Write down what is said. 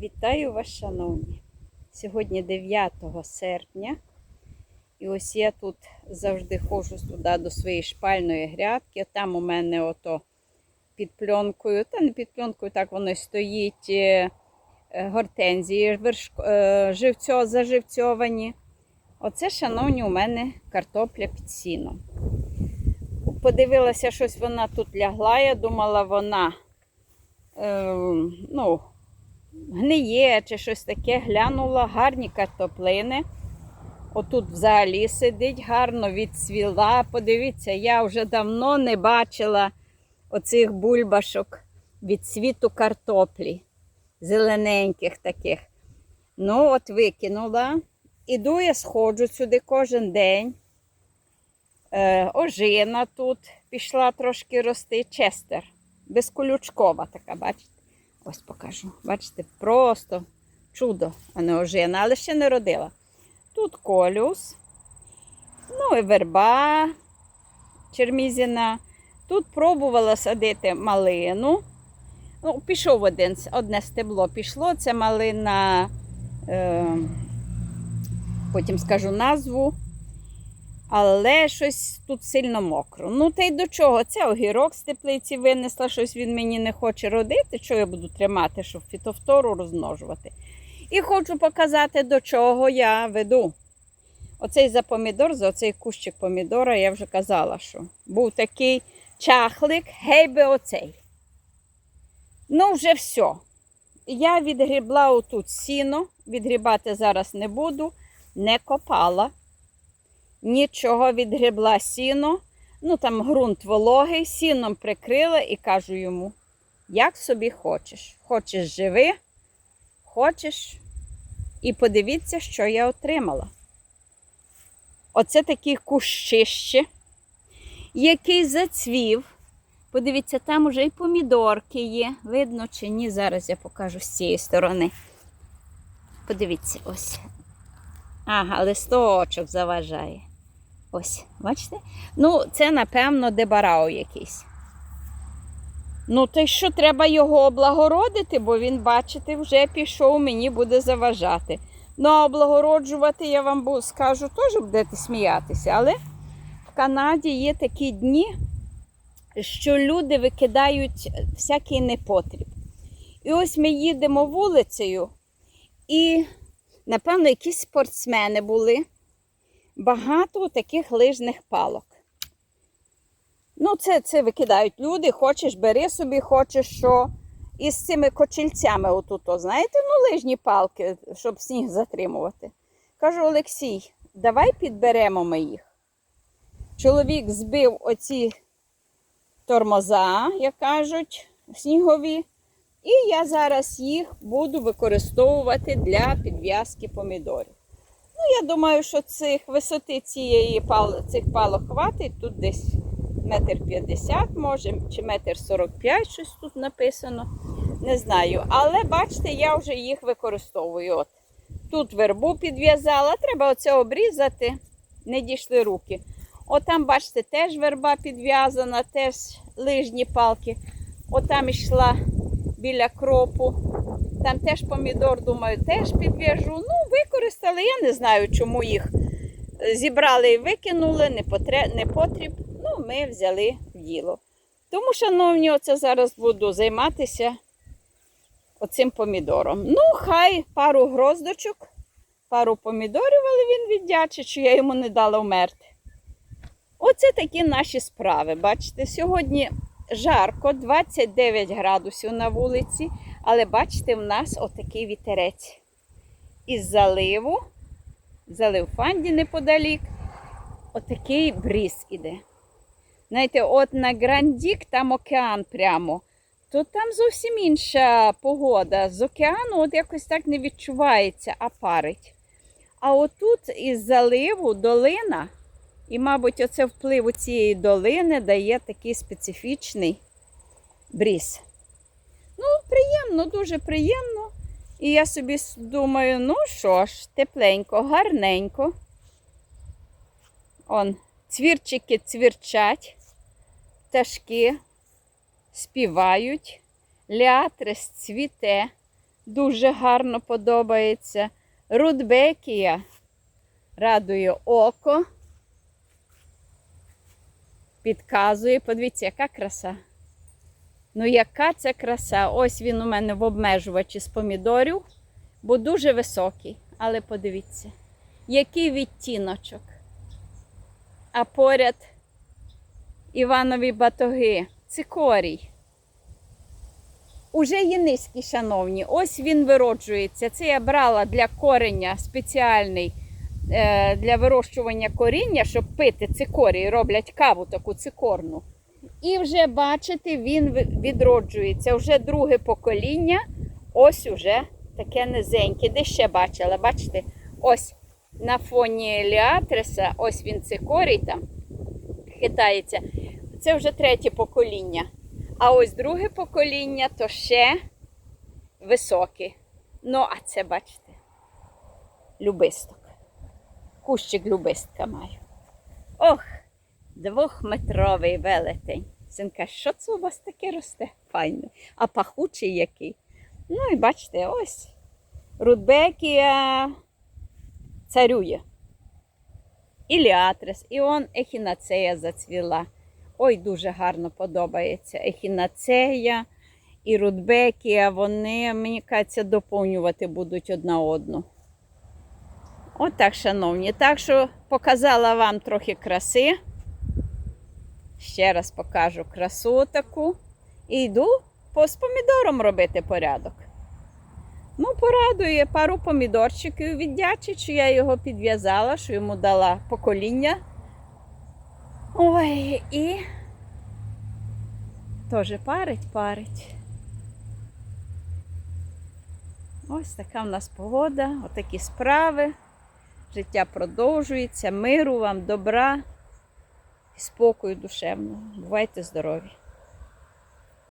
Вітаю вас, шановні! Сьогодні 9 серпня. І ось я тут завжди ходжу туди до своєї шпальної грядки. Там у мене ото під пленкою, та не під пленкою, так воно стоїть е, е, гортензії е, живцьо, заживцьовані. Оце, шановні, у мене картопля під сіном. Подивилася, щось вона тут лягла. Я думала, вона е, ну, гниє чи щось таке, глянула, гарні картоплини. Отут взагалі сидить, гарно відцвіла. Подивіться, я вже давно не бачила оцих бульбашок від цвіту картоплі, зелененьких таких. Ну, от викинула. Іду я сходжу сюди кожен день. Е, ожина тут пішла трошки рости, честер. Безколючкова така, бачите? Ось покажу. Бачите, просто чудо, а не ожина, але ще не родила. Тут колюс, ну і верба чермізіна. Тут пробувала садити малину. Ну, пішов один, одне стебло пішло. Це малина, е, потім скажу назву. Але щось тут сильно мокро. Ну, та й до чого? Це огірок з теплиці винесла, щось він мені не хоче родити. Що я буду тримати, щоб фітофтору розмножувати. І хочу показати, до чого я веду. Оцей за помідор, за оцей кущик помідора, я вже казала, що був такий чахлик, гей би оцей. Ну, вже все. Я відгрібла отут сіно, відгрібати зараз не буду, не копала. Нічого відгрібла сіно. Ну там ґрунт вологий, сіном прикрила і кажу йому, як собі хочеш. Хочеш живи, хочеш. І подивіться, що я отримала. Оце такий кущище, який зацвів. Подивіться, там уже і помідорки є. Видно чи ні? Зараз я покажу з цієї сторони. Подивіться, ось. Ага, листочок заважає. Ось, бачите? Ну, це, напевно, дебарао якийсь. Ну, то що треба його облагородити, бо він, бачите, вже пішов, мені буде заважати. Ну, а облагороджувати, я вам скажу, теж будете сміятися. Але в Канаді є такі дні, що люди викидають всякий непотріб. І ось ми їдемо вулицею, і, напевно, якісь спортсмени були. Багато таких лижних палок. Ну, це, це викидають люди, хочеш, бери собі, хочеш що. І з цими кочільцями отут, знаєте, ну лижні палки, щоб сніг затримувати. Кажу, Олексій, давай підберемо ми їх. Чоловік збив оці тормоза, як кажуть, снігові. І я зараз їх буду використовувати для підв'язки помідорів. Ну, я думаю, що цих висоти цієї пал, цих палок хватить. Тут десь метр п'ятдесят, може, чи метр сорок п'ять, щось тут написано. Не знаю. Але бачите, я вже їх використовую. От. Тут вербу підв'язала, треба оце обрізати, не дійшли руки. От там, бачите, теж верба підв'язана, теж лижні палки. От там йшла біля кропу. Там теж помідор, думаю, теж підв'яжу. Ну, використали. Я не знаю, чому їх зібрали і викинули, не, потре... не потріб. Ну, ми взяли в діло. Тому, шановні, оце зараз буду займатися оцим помідором. Ну, хай пару гроздочок, пару помідорів, але він віддячить, що я йому не дала вмерти. Оце такі наші справи. Бачите, сьогодні жарко, 29 градусів на вулиці, але бачите, в нас отакий вітерець. Із заливу, залив фанді неподалік, отакий бріз іде. Знаєте, от на Грандік там океан прямо, то там зовсім інша погода. З океану от якось так не відчувається, а парить. А отут із заливу долина, і, мабуть, оце вплив у цієї долини дає такий специфічний бріз. Ну, приємно, дуже приємно. І я собі думаю, ну що ж, тепленько, гарненько. Он, цвірчики цвірчать, пташки співають, ліатрис цвіте. Дуже гарно подобається. Рудбекія радує око. Підказує. Подивіться, яка краса. Ну, яка це краса? Ось він у мене в обмежувачі з помідорів, бо дуже високий. Але подивіться, який відтіночок. А поряд Іванові батоги, цикорій. Уже є низькі, шановні. Ось він вироджується. Це я брала для корення спеціальний е, для вирощування коріння, щоб пити цикорій, роблять каву таку цикорну. І вже бачите, він відроджується. Вже друге покоління. Ось уже таке низеньке. Де ще бачила? Бачите? Ось на фоні Ліатреса, ось він цикорій там хитається. Це вже третє покоління. А ось друге покоління то ще високе. Ну, а це, бачите, любисток. Кущик любистка маю. Ох, двохметровий велетень. Синка, що це у вас таке росте? Файне. А пахучий який. Ну і бачите, ось. Рудбекія царює. Іліатрес, і он ехінацея зацвіла. Ой, дуже гарно подобається. Ехінацея і рудбекія, вони, мені кажеться, доповнювати будуть одна одну. От шановні. Так що показала вам трохи краси. Ще раз покажу красу таку. І йду по з помідором робити порядок. Ну, порадує пару помідорчиків віддячить, що я його підв'язала, що йому дала покоління. Ой, і теж парить, парить. Ось така в нас погода, отакі справи. Життя продовжується. Миру вам, добра і спокою душевного. Бувайте здорові!